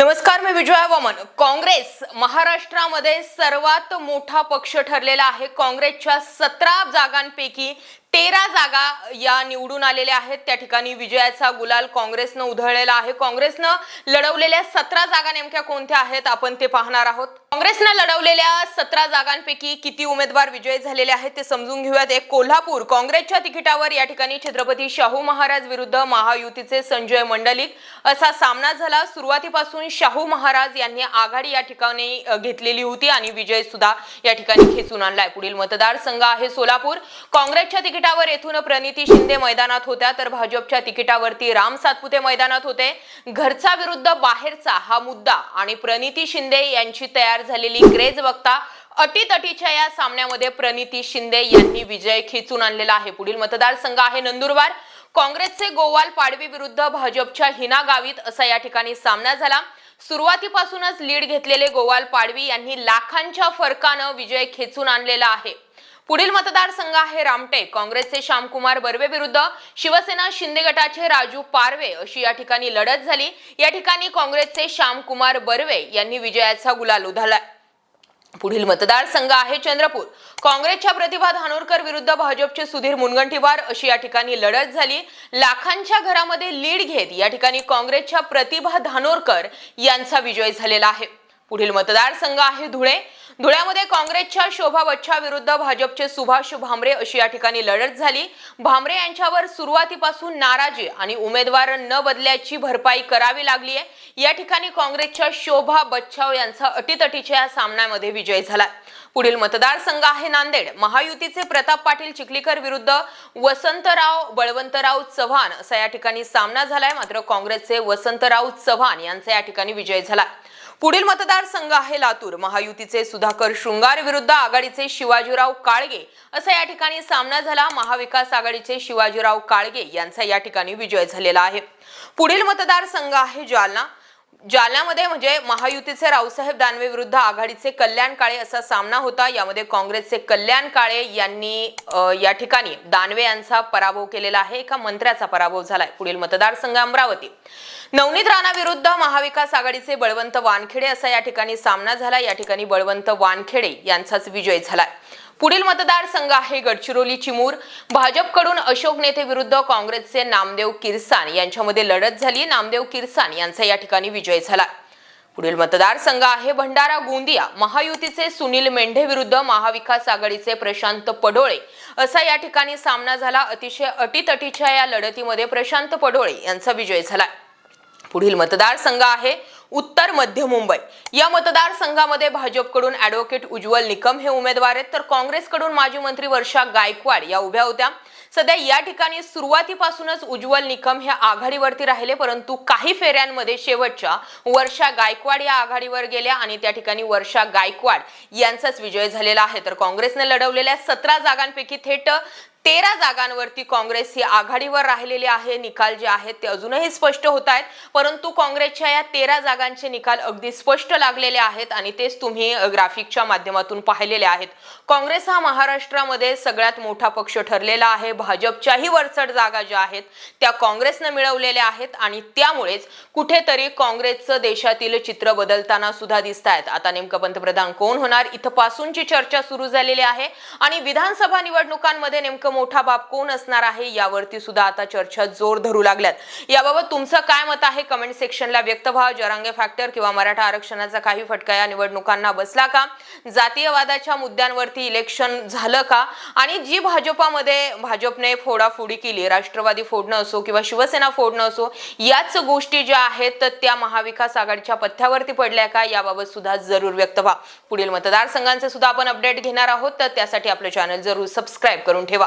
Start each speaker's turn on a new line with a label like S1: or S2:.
S1: नमस्कार मी विजया वामन. काँग्रेस महाराष्ट्रामध्ये सर्वात मोठा पक्ष ठरलेला आहे. काँग्रेसच्या सतरा जागांपैकी तेरा जागा या निवडून आलेल्या आहेत. त्या ठिकाणी विजयाचा गुलाल काँग्रेसनं उधळलेला आहे. काँग्रेसनं लढवलेल्या सतरा जागा नेमक्या कोणत्या आहेत? आपण ते पाहणार आहोत. काँग्रेसनं लढवलेल्या सतरा जागांपैकी किती उमेदवार विजयी झालेले आहेत ते समजून घेऊयात. एक कोल्हापूर काँग्रेसच्या तिकिटावर या ठिकाणी छत्रपती शाहू महाराज विरुद्ध महायुतीचे संजय मंडलिक. असा सामना झाला. सुरुवातीपासून शाहू महाराज यांनी आघाडी या ठिकाणी घेतलेली होती आणि विजय सुद्धा या ठिकाणी खेचून आणलाय. पुढील मतदारसंघ आहे सोलापूर. काँग्रेसच्या तिकिटावर येथून प्रणिती शिंदे मैदानात होत्या तर भाजपच्या तिकिटावरती राम सातपुते मैदानात होते. घरचा विरुद्ध बाहेरचा हा मुद्दा आणि प्रणिती शिंदे यांची तयार झालेली क्रेज बघता अटीतटीच्या या सामन्यामध्ये प्रणिती शिंदे यांनी विजय खेचून आणलेला आहे. पुढील मतदारसंघ आहे नंदुरबार. काँग्रेसचे गोवाल पाडवी विरुद्ध भाजपच्या हिना गावित असा या ठिकाणी सामना झाला. सुरुवातीपासूनच लीड घेतलेले गोवाल पाडवी यांनी लाखांच्या फरकानं विजय खेचून आणलेला आहे. पुढील मतदारसंघ आहे रामटेक. काँग्रेसचे श्यामकुमार बर्वे विरुद्ध शिवसेना शिंदे गटाचे राजू पारवे अशी या ठिकाणी लढत झाली. या ठिकाणी काँग्रेसचे श्यामकुमार बर्वे यांनी विजयाचा गुलाल उधळला पुढील मतदारसंघ आहे चंद्रपूर. काँग्रेसच्या प्रतिभा धानोरकर विरुद्ध भाजपचे सुधीर मुनगंटीवार अशी या ठिकाणी लढत झाली. लाखांच्या घरामध्ये लीड घेत या ठिकाणी काँग्रेसच्या प्रतिभा धानोरकर यांचा विजय झालेला आहे. पुढील मतदारसंघ आहे धुळे. धुळ्यामध्ये काँग्रेसच्या शोभा बच्छा विरुद्ध भाजपचे सुभाष भामरे अशी या ठिकाणी लढत झाली. भामरे यांच्यावर सुरुवातीपासून नाराजी आणि उमेदवार न बदल्याची भरपाई करावी लागली आहे या ठिकाणी काँग्रेसच्या शोभा बच्छाव यांचा अटीतटीच्या या सामन्यामध्ये विजय झाला. पुढील मतदारसंघ आहे नांदेड. महायुतीचे प्रताप पाटील चिखलीकर विरुद्ध वसंतराव बळवंतराव चव्हाण असा या ठिकाणी सामना झालाय. मात्र काँग्रेसचे वसंतराव चव्हाण यांचा या ठिकाणी विजय झाला. पुढील मतदारसंघ आहे लातूर. महायुतीचे सुधाकर शृंगार विरुद्ध आघाडीचे शिवाजीराव काळगे. असा या ठिकाणी सामना झाला. महाविकास आघाडीचे शिवाजीराव काळगे यांचा या ठिकाणी विजय झालेला आहे. पुढील मतदारसंघ आहे जालना. जालन्यामध्ये म्हणजे महायुतीचे रावसाहेब दानवे विरुद्ध आघाडीचे कल्याण काळे असा सामना होता. यामध्ये काँग्रेसचे कल्याण काळे यांनी या ठिकाणी दानवे यांचा पराभव केलेला आहे. एका मंत्र्याचा पराभव झालाय. पुढील मतदारसंघ अमरावती. नवनीत राणा विरुद्ध महाविकास आघाडीचे बळवंत वानखेडे असा या ठिकाणी सामना झाला. या ठिकाणी बळवंत वानखेडे यांचाच विजय झालाय. पुढील मतदारसंघ आहे गडचिरोली चिमूर. भाजपकडून अशोक नेते विरुद्ध काँग्रेसचे नामदेव किरसान यांच्यामध्ये लढत झाली. नामदेव किरसान यांचा या ठिकाणी विजय झाला. पुढील मतदारसंघ आहे भंडारा गोंदिया. महायुतीचे सुनील मेंढे विरुद्ध महाविकास आघाडीचे प्रशांत पडोळे. असा या ठिकाणी सामना झाला. अतिशय अटीतटीच्या या लढतीमध्ये प्रशांत पडोळे यांचा विजय झाला. पुढील मतदारसंघ आहे उत्तर मध्य मुंबई. या मतदारसंघामध्ये भाजपकडून ॲडव्होकेट उज्ज्वल निकम हे उमेदवार आहेत. तर काँग्रेसकडून माजी मंत्री वर्षा गायकवाड या उभ्या होत्या. सध्या या ठिकाणी सुरुवातीपासूनच उज्ज्वल निकम हे आघाडीवरती राहिले परंतु काही फेऱ्यांमध्ये शेवटच्या वर्षा गायकवाड या आघाडीवर गेल्या आणि त्या ठिकाणी वर्षा गायकवाड यांचाच विजय झालेला आहे. तर काँग्रेसने लढवलेल्या सतरा जागांपैकी थेट तेरा जागांवरती काँग्रेस ही आघाडीवर राहिलेली आहे. निकाल जे आहेत ते अजूनही स्पष्ट होत आहेत. परंतु काँग्रेसच्या या तेरा जागांचे निकाल अगदी स्पष्ट लागलेले आहेत आणि तेच तुम्ही ग्राफिकच्या माध्यमातून पाहिलेले आहेत. काँग्रेस हा महाराष्ट्रामध्ये सगळ्यात मोठा पक्ष ठरलेला आहे. भाजपच्याही वरचढ जागा ज्या आहेत त्या काँग्रेसनं मिळवलेल्या आहेत आणि त्यामुळेच कुठेतरी काँग्रेसचं देशातील चित्र बदलताना सुद्धा दिसत आहेत. आता नेमकं पंतप्रधान कोण होणार? इथपासूनची चर्चा सुरू झालेली आहे. आणि विधानसभा निवडणुकांमध्ये नेमकं मोठा बाप कोण असणार आहे यावरती सुद्धा आता चर्चा जोर धरू लागल्यात. याबाबत तुमचं काय मत आहे? कमेंट सेक्शनला व्यक्त व्हा. जरांगे फॅक्टर किंवा मराठा आरक्षणाचा काही फटका या निवडणुकांना बसला का? जातीयवादाच्या मुद्द्यांवरती इलेक्शन झालं का? आणि जी भाजपामध्ये भाजपने फोडाफोडी केली राष्ट्रवादी फोडणं असो किंवा शिवसेना फोडणं असो याच गोष्टी ज्या आहेत तर त्या महाविकास आघाडीच्या पथ्यावरती पडल्या का? याबाबत सुद्धा जरूर व्यक्त व्हा. पुढील मतदारसंघांचे सुद्धा आपण अपडेट घेणार आहोत तर त्यासाठी आपलं चॅनल जरूर सबस्क्राईब करून ठेवा.